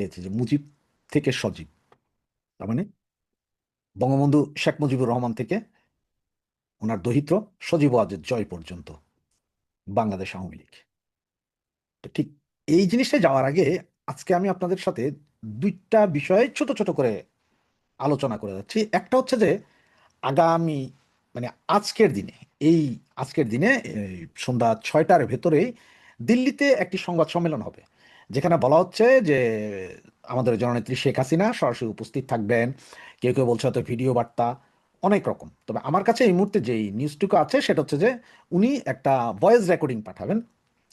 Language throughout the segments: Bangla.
চেয়েছে যে মুজিব থেকে সজীব। তার মানে বঙ্গবন্ধু শেখ মুজিবুর রহমান থেকে ওনার দহিত্র সজীব ওয়াজেদ জয় পর্যন্ত বাংলাদেশ আওয়ামী লীগ। তো ঠিক এই জিনিসটা যাওয়ার আগে আজকে আমি আপনাদের সাথে দুইটা বিষয়ে ছোট ছোট করে আলোচনা করে যাচ্ছি। একটা হচ্ছে যে আগামী মানে আজকের দিনে, এই আজকের দিনে সন্ধ্যা ছয়টার ভেতরেই দিল্লিতে একটি সংবাদ সম্মেলন হবে। যেখানে বলা হচ্ছে যে, আমাদের জননেত্রী শেখ হাসিনা সরাসরি উপস্থিত থাকবেন। কেউ কেউ বলছে হয়তো ভিডিও বার্তা, অনেক রকম। তবে আমার কাছে এই মুহূর্তে যেই নিউজটুকু আছে, সেটা হচ্ছে যে, উনি একটা ভয়েস রেকর্ডিং পাঠাবেন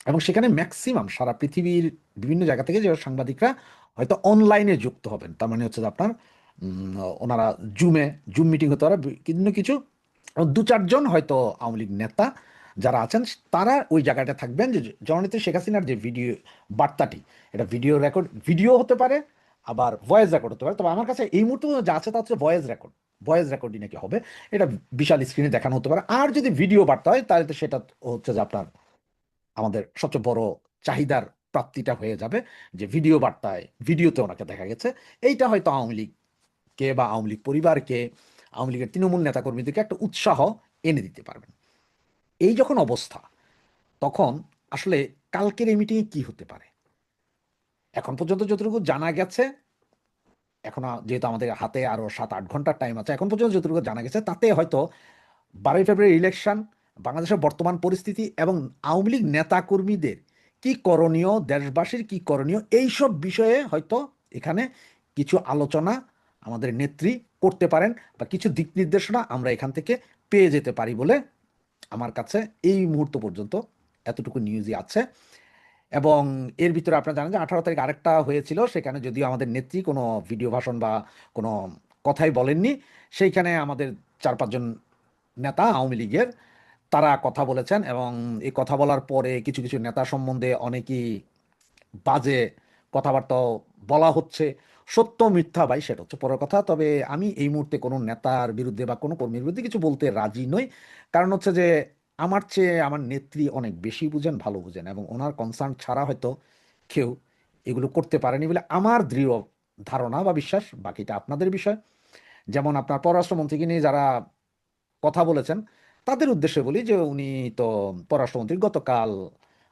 এবং সেখানে ম্যাক্সিমাম সারা পৃথিবীর বিভিন্ন জায়গা থেকে যে সাংবাদিকরা হয়তো অনলাইনে যুক্ত হবেন। তার মানে হচ্ছে যে আপনার ওনারা জুমে, জুম মিটিং হতে পারে কিন্তু কিছু। দু চারজন হয়তো আওয়ামী লীগ নেতা যারা আছেন, তারা ওই জায়গাটা থাকবেন যে জননেত্রী শেখ হাসিনার যে ভিডিও বার্তাটি, এটা ভিডিও রেকর্ড ভিডিও হতে পারে, আবার ভয়েস রেকর্ড হতে পারে। তবে আমার কাছে এই মুহূর্তে যা আছে তা হচ্ছে ভয়েস রেকর্ড ভয়েস রেকর্ডিং নাকি হবে? এটা বিশাল স্ক্রিনে দেখানো হতে পারে। আর যদি ভিডিও বার্তা হয়, তাহলে তো সেটা হচ্ছে যে আপনার আমাদের সবচেয়ে বড় চাহিদার প্রাপ্তিটা হয়ে যাবে যে ভিডিও বার্তায় ভিডিওতে ওনাকে দেখা গেছে। এইটা হয়তো আওয়ামী লীগকে বা আওয়ামী লীগ পরিবারকে, আওয়ামী লীগের তৃণমূল নেতাকর্মীদেরকে একটা উৎসাহ এনে দিতে পারবেন। এই যখন অবস্থা, তখন আসলে কালকের এই মিটিংয়ে কি হতে পারে? এখন পর্যন্ত যতটুকু জানা গেছে, এখন যেহেতু আমাদের হাতে আরও সাত আট ঘণ্টার টাইম আছে, এখন পর্যন্ত যতটুকু জানা গেছে, তাতে হয়তো বারোই ফেব্রুয়ারি ইলেকশন বাংলাদেশের বর্তমান পরিস্থিতি এবং আওয়ামী লীগ নেতাকর্মীদের কি করণীয়, দেশবাসীর কি করণীয়, এইসব বিষয়ে হয়তো এখানে কিছু আলোচনা আমাদের নেত্রী করতে পারেন বা কিছু দিক নির্দেশনা আমরা এখান থেকে পেয়ে যেতে পারি বলে আমার কাছে এই মুহূর্ত পর্যন্ত এতটুকু নিউজই আছে। এবং এর ভিতরে আপনারা জানেন যে আঠারো তারিখ আরেকটা হয়েছিল, সেখানে যদিও আমাদের নেত্রী কোনো ভিডিও ভাষণ বা কোনো কথাই বলেননি, সেইখানে আমাদের চার পাঁচজন নেতা আওয়ামী লীগের, তারা কথা বলেছেন এবং এই কথা বলার পরে কিছু কিছু নেতা সম্বন্ধে অনেকেই বাজে কথাবার্তাও বলা হচ্ছে। সত্য মিথ্যা ভাই, সেটা হচ্ছে পরের কথা। তবে আমি এই মুহূর্তে কোনো নেতার বিরুদ্ধে বা কোনো কর্মীর বিরুদ্ধে কিছু বলতে রাজি নই। কারণ হচ্ছে যে, আমার চেয়ে আমার নেত্রী অনেক বেশি বুঝেন, ভালো বুঝেন এবং ওনার কনসার্ন ছাড়া হয়তো কেউ এগুলো করতে পারেনি বলে আমার দৃঢ় ধারণা বা বিশ্বাস। বাকিটা আপনাদের বিষয়। যেমন আপনার পররাষ্ট্রমন্ত্রীকে নিয়ে যারা কথা বলেছেন, তাদের উদ্দেশ্যে বলি যে, উনি তো পররাষ্ট্রমন্ত্রী গতকাল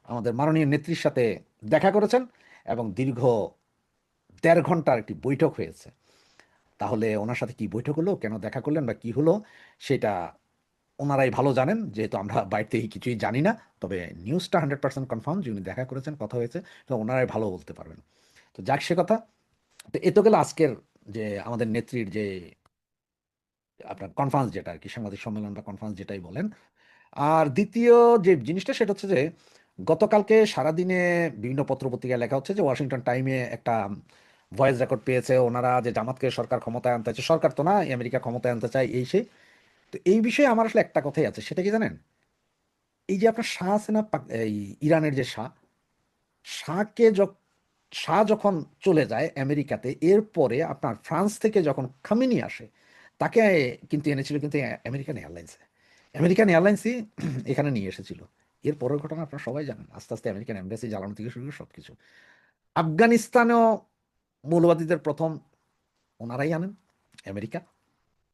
আমাদের মাননীয় নেত্রীর সাথে দেখা করেছেন এবং দীর্ঘ দেড় ঘণ্টার একটি বৈঠক হয়েছে। তাহলে ওনার সাথে কি বৈঠক হলো? কেন দেখা করলেন বা কি হলো? সেটা ওনারাই ভালো জানেন, যেহেতু আমরা বাইরে থেকে কিছুই জানি না। তবে নিউজটা হান্ড্রেড পার্সেন্ট কনফার্ম যে উনি দেখা করেছেন, কথা হয়েছে, তো ওনারাই ভালো বলতে পারবেন। তো যাক সে কথা। তো এ তো গেল আজকের যে আমাদের নেত্রীর যে আপনার কনফারেন্স যেটা আর কি, সাংবাদিক সম্মেলন বা কনফারেন্স যেটাই বলেন। আর দ্বিতীয় যে জিনিসটা, সেটা হচ্ছে যে গতকালকে সারাদিনে বিভিন্ন পত্রপত্রিকায় লেখা হচ্ছে যে ওয়াশিংটন টাইমে একটা ভয়েস রেকর্ড পেয়েছে, ওনারা যে জামাতকে সরকার ক্ষমতায় আনতে চায়, সরকার তো না আমেরিকা ক্ষমতায় আনতে চায়, এই সেই। তো এই বিষয়ে আমার আসলে একটা কথাই আছে, সেটা কি জানেন? এই যে আপনার শাহ আছে না ইরানের যে শাহ, শাহকে শাহ যখন চলে যায় আমেরিকাতে, এরপরে আপনার ফ্রান্স থেকে যখন খামিনি আসে, তাকে কিন্তু এনেছিল কিন্তু আমেরিকান এয়ারলাইন্সে আমেরিকান এয়ারলাইন্সই এখানে নিয়ে এসেছিল। এর পরের ঘটনা আপনারা সবাই জানেন, আস্তে আস্তে আমেরিকান এম্বাসি জ্বালানো থেকে শুরু করে সবকিছু। আফগানিস্তানেও মৌলবাদীদের প্রথম ওনারাই আনেন, আমেরিকা।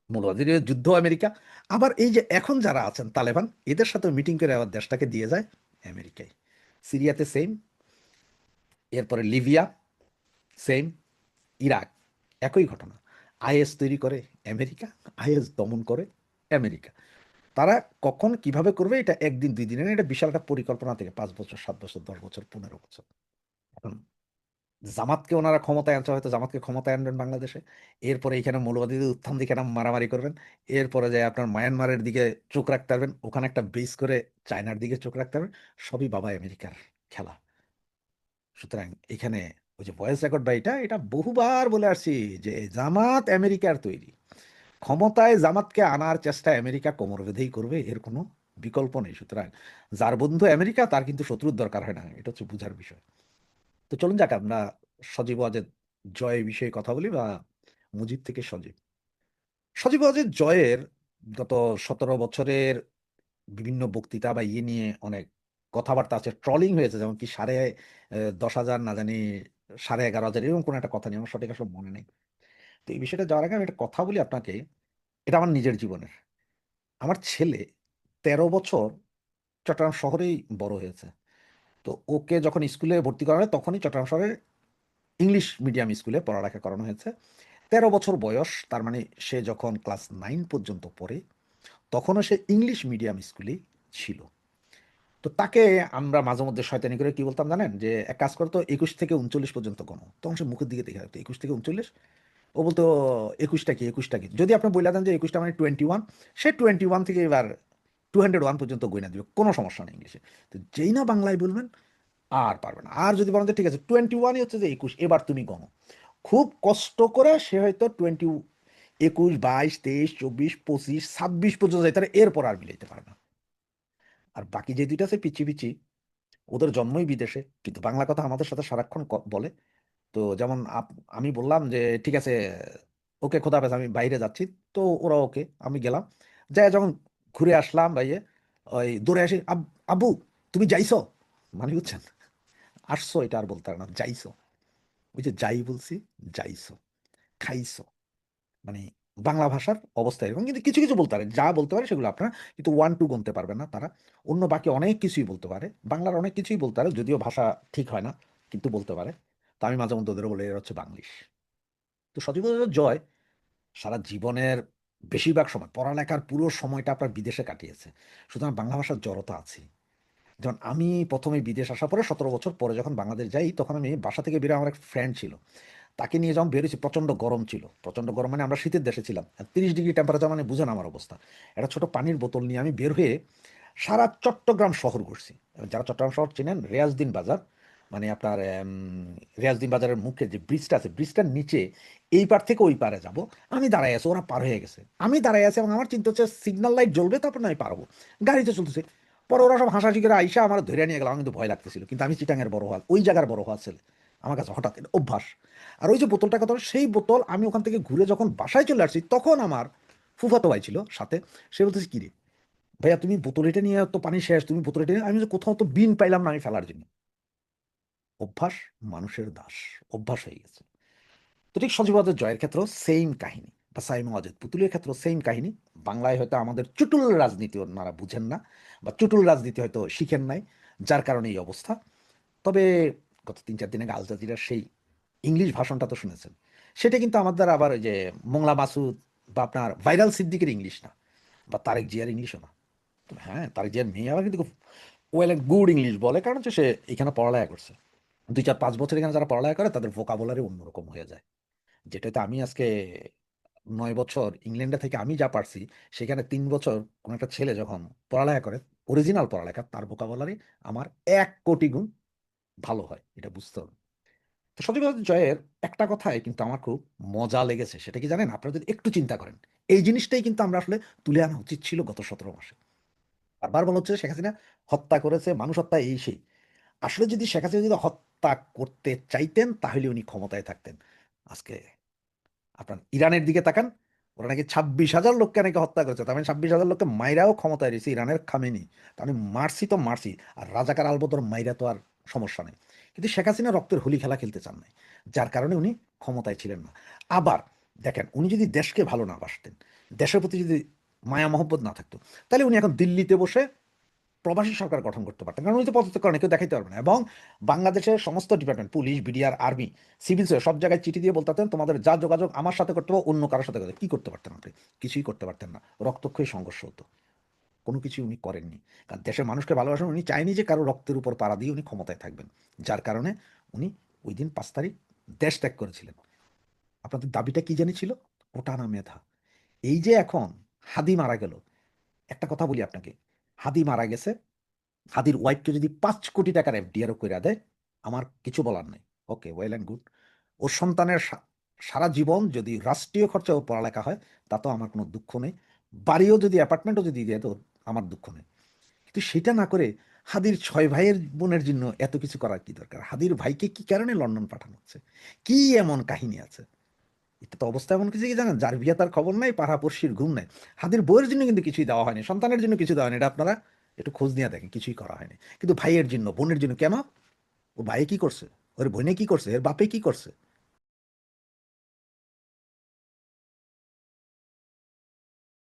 মৌলবাদীদের যুদ্ধ আমেরিকা। আবার এই যে এখন যারা আছেন তালেবান, এদের সাথে মিটিং করে আবার দেশটাকে দিয়ে যায় আমেরিকায়। সিরিয়াতে সেম এরপরে লিবিয়া সেম ইরাক একই ঘটনা। আইএস তৈরি করে আমেরিকা, আইএস দমন করে আমেরিকা। তারা কখন কীভাবে করবে এটা একদিন দুই দিনের, এটা বিশাল একটা পরিকল্পনা থেকে পাঁচ বছর, সাত বছর, দশ বছর, পনেরো বছর। এখন জামাতকে ওনারা ক্ষমতায় আনছে, হয়তো জামাতকে ক্ষমতায় আনবেন বাংলাদেশে। এরপরে এখানে মৌলবাদীদের উত্থান দিকে মারামারি করবেন। এরপরে যায় আপনার মায়ানমারের দিকে চোখ রাখতে পারবেন, ওখানে একটা বেস করে চায়নার দিকে চোখ রাখতে পারবেন, সবই বাবা আমেরিকার খেলা। সুতরাং এখানে ওই যে ভয়েস রেকর্ড বা এটা এটা বহুবার বলে আসছি যে জামাত আমেরিকার তৈরি। ক্ষমতায় জামাতকে আনার চেষ্টা আমেরিকা কোমর বেঁধেই করবে, এর কোনো বিকল্প নেই। সুতরাং যার বন্ধু আমেরিকা, তার কিন্তু শত্রুর দরকার হয় না। এটা হচ্ছে বুঝার বিষয়। তো চলুন যাক, আমরা সজীব ওয়াজেদ জয় বিষয়ে কথা বলি বা মুজিব থেকে সজীব। সজীব ওয়াজেদ জয়ের গত সতেরো বছরের বিভিন্ন বক্তৃতা বা ইয়ে নিয়ে অনেক কথাবার্তা আছে, ট্রলিং হয়েছে, যেমন কি সাড়ে দশ হাজার না জানি সাড়ে এগারো হাজার, এরকম কোনো একটা কথা নিয়ে আমার সঠিক আসলে মনে নেই। তো এই বিষয়টা যাওয়ার আগে আমি একটা কথা বলি আপনাকে, এটা আমার নিজের জীবনের। আমার ছেলে তেরো বছর চট্টগ্রাম শহরেই বড় হয়েছে। তো ওকে যখন স্কুলে ভর্তি করা হয়, তখনই চট্টগ্রাম শহরের ইংলিশ মিডিয়াম স্কুলে পড়ালেখা করানো হয়েছে। তেরো বছর বয়স, তার মানে সে যখন ক্লাস নাইন পর্যন্ত পড়ে, তখনও সে ইংলিশ মিডিয়াম স্কুলেই ছিল। তো তাকে আমরা মাঝে মধ্যে শয়তানি করে কি বলতাম জানেন? যে এক কাজ করতো, একুশ থেকে উনচল্লিশ পর্যন্ত কোনো তখন সে মুখের দিকে দেখে রাখতো, একুশ থেকে উনচল্লিশ? ও বলতো, একুশটা কি একুশটা কি? যদি আপনি বলে দেন যে একুশটা মানে টোয়েন্টি ওয়ান সে টোয়েন্টি ওয়ান থেকে এবার টু হান্ড্রেড ওয়ান পর্যন্ত গয়না দিবে, কোনো সমস্যা নেই ইংলিশে। তো যেই না বাংলায় বলবেন আর পারবে না। আর যদি বলেন ঠিক আছে টোয়েন্টি ওয়ানই হচ্ছে যে একুশ, এবার তুমি গণো। খুব কষ্ট করে সে হয়তো টোয়েন্টি একুশ, বাইশ, তেইশ, চব্বিশ, পঁচিশ, ছাব্বিশ পর্যন্ত যাইতে পারে এরপর আর মিলাইতে পারে না। আর বাকি যে দুইটা আছে পিচি পিচি ওদের জন্মই বিদেশে, কিন্তু বাংলা কথা আমাদের সাথে সারাক্ষণ বলে। তো যেমন আমি বললাম যে, ঠিক আছে, ওকে খোদা হাফেজ, আমি বাইরে যাচ্ছি, তো ওরা ওকে, আমি গেলাম। যাই যখন ঘুরে আসলাম ভাইয়ে ওই দৌড়ে আসি, "আব- আব্বু, তুমি যাইছো? মানে বুঝছেন? আসছো, এটা আর বলতে না, যাইছো। ওই যে যাই বলছি, যাইছো, খাইছো। মানে বাংলা ভাষার অবস্থা এরকম, কিন্তু কিছু কিছু বলতে পারে, যা বলতে পারে সেগুলো আপনারা কিন্তু ওয়ান টু গুনতে পারবেন না তারা। অন্য বাকি অনেক কিছুই বলতে পারে, বাংলার অনেক কিছুই বলতে পারে, যদিও ভাষা ঠিক হয় না, কিন্তু বলতে পারে। তা আমি মাঝে মধ্যে ওদের বলে, এরা হচ্ছে বাংলিশ। তো সজীব জয়। সারা জীবনের বেশিরভাগ সময়, পড়ালেখার পুরো সময়টা আপনার বিদেশে কাটিয়েছে। সুতরাং বাংলা ভাষার জড়তা আছে যেমন আমি প্রথমে বিদেশ আসার পরে সতেরো বছর পরে যখন বাংলাদেশ যাই, তখন আমি বাসা থেকে বেরোয় আমার এক ফ্রেন্ড ছিল। তাকে নিয়ে যখন বেরোছি প্রচণ্ড গরম ছিল। প্রচণ্ড গরম মানে আমরা শীতের দেশে ছিলাম। তিরিশ ডিগ্রি টেম্পারেচার মানে বুঝেন আমার অবস্থা। একটা ছোট পানির বোতল নিয়ে আমি বের হয়ে সারা চট্টগ্রাম শহর ঘুরছি। যারা চট্টগ্রাম শহর চেনেন, রেয়াজদিন বাজার মানে আপনার রেয়াজদিন বাজারের মুখে যে ব্রিজটা আছে ব্রিজটার নিচে এই পার থেকে ওই পারে যাব। আমি দাঁড়াই আছি, ওরা পার হয়ে গেছে। আমি দাঁড়াই আছি এবং আমার চিন্তা হচ্ছে সিগন্যাল লাইট জ্বলবে, তারপর না আমি পারব গাড়িতে চলতেছে। পরে ওরা সব হাসাহাসি করে আইসা আমার ধরে নিয়ে গেল। আমি কিন্তু ভয় লাগতেছিল। কিন্তু আমি চিটাঙের বড় হওয়া ওই জায়গার বড় হওয়া ছেলে। আমার কাছে হঠাৎ অভ্যাস। আর ওই যে বোতলটা কথা সেই বোতল আমি ওখান থেকে ঘুরে যখন বাসায় চলে আসছি, তখন আমার ফুফাতো ভাই ছিল সাথে। সে বলতেছে, কি রে? ভাইয়া, তুমি বোতল এটা নিয়ে তো পানি শেষ, তুমি বোতল এটা নিয়ে আমি কোথাও তো বিন পাইলাম না আমি ফেলার জন্য। অভ্যাস মানুষের দাস। অভ্যাস হয়ে গেছে। তো ঠিক সজীবাদের জয়ের ক্ষেত্রেও সেম কাহিনী। বা সাইমা অজিত পুতুলের ক্ষেত্রেও সেম কাহিনী। বাংলায় হয়তো আমাদের চুটুল রাজনীতি ওনারা বুঝেন না বা চুটুল রাজনীতি হয়তো শিখেন নাই, যার কারণে এই অবস্থা। তবে গত তিন চার দিনে আল জাজিরার সেই ইংলিশ ভাষণটা তো শুনেছেন। সেটা কিন্তু আমাদের আবার যে মোংলা মাসুদ বা আপনার ভাইরাল সিদ্দিকের ইংলিশ না বা তারেক জিয়ার ইংলিশও না। হ্যাঁ তারেক জিয়ার মেয়ে আবার কিন্তু ওয়েল অ্যান্ড গুড ইংলিশ বলে, কারণ হচ্ছে সে এখানে পড়ালেখা করছে। দুই চার পাঁচ বছর এখানে যারা পড়ালেখা করে, তাদের ভোকাবুলারি অন্যরকম হয়ে যায়। যেটাতে আমি আজকে নয় বছর ইংল্যান্ডে থেকে আমি যা পারছি, সেখানে তিন বছর কোনো একটা ছেলে যখন পড়ালেখা করে অরিজিনাল পড়ালেখা, তার ভোকাবুলারি আমার এক কোটি গুণ ভালো হয়, এটা বুঝতে হবে। তো সত্যি জয়ের একটা কথাই কিন্তু আমার খুব মজা লেগেছে, সেটা কি জানেন? আপনারা যদি একটু চিন্তা করেন, এই জিনিসটাই কিন্তু আমরা আসলে তুলে আনা উচিত ছিল গত সতেরো মাসে। বারবার বলা হচ্ছে শেখ হাসিনা হত্যা করেছে, মানুষ হত্যা এই সেই। আসলে যদি শেখ হাসিনা যদি হত্যা করতে চাইতেন, তাহলে উনি ক্ষমতায় থাকতেন। আজকে আপনার ইরানের দিকে তাকান, ওরা নাকি ছাব্বিশ হাজার লোককে নাকি হত্যা করেছে। তার মানে ছাব্বিশ হাজার লোককে মাইরাও ক্ষমতায় রয়েছে ইরানের খামেনি। তার মানে মারছি তো মারছি, আর রাজাকার আলবদর মাইরা তো আর সমস্যা নেই। কিন্তু শেখ হাসিনা রক্তের হোলি খেলা খেলতে চান নাই, যার কারণে উনি ক্ষমতায় ছিলেন না। আবার দেখেন, উনি যদি দেশকে ভালো না বাসতেন, দেশের প্রতি যদি মায়া মহব্বত না থাকতো, তাহলে উনি এখন দিল্লিতে বসে প্রবাসী সরকার গঠন করতে পারতেন। কারণ উনি তো পদত্যাগ করেন কেউ দেখাইতে পারবে না। এবং বাংলাদেশের সমস্ত department police BDR army civil সব জায়গায় চিঠি দিয়ে বলতে পারতেন তোমাদের যা যোগাযোগ আমার সাথে করতে হবে অন্য কারোর সাথে করতে। কি করতে পারতেন আপনি? কিছুই করতে পারতেন না। রক্তক্ষয়ী সংঘর্ষ হতো। কোনো কিছু উনি করেননি। কারণ দেশের মানুষকে ভালোবাসেন উনি চাইনি যে কারও রক্তের উপর পাড়া দিয়ে উনি ক্ষমতায় থাকবেন। যার কারণে উনি ওই দিন পাঁচ তারিখ দেশ ত্যাগ করেছিলেন। আপনাদের দাবিটা কি জানি ছিল? ওটা না মেধা। এই যে এখন হাদি মারা গেল, একটা কথা বলি আপনাকে। হাদি মারা গেছে। হাদির ওয়াইফকে যদি পাঁচ কোটি টাকার এফডিআরও করে দেয়, আমার কিছু বলার নেই। ওকে ওয়েল অ্যান্ড গুড ওর সন্তানের সারা জীবন যদি রাষ্ট্রীয় খরচা ও পড়ালেখা হয় তাতেও আমার কোনো দুঃখ নেই। বাড়িও যদি অ্যাপার্টমেন্টও যদি দিয়ে, তো আমার দুঃখ নেই। কিন্তু সেটা না করে হাদির ছয় ভাইয়ের বোনের জন্য এত কিছু করার কি দরকার? হাদির ভাইকে কি কারণে লন্ডন পাঠানো হচ্ছে? কি এমন কাহিনী আছে? তো অবস্থা এমন কিছু কি জানেন? যার বিয়ে তার খবর নাই, পাড়াপড়শির ঘুম নাই। হাদির বইয়ের জন্য কিন্তু কিছুই দেওয়া হয়নি, সন্তানের জন্য কিছু দেওয়া হয়নি, এটা আপনারা একটু খোঁজ নিয়ে দেখেন, কিছুই করা হয়নি। কিন্তু ভাইয়ের জন্য, বোনের জন্য, কেন? ও ভাইয়ে কি করছে? ওর বোনে কি করছে? এর বাপে কি করছে?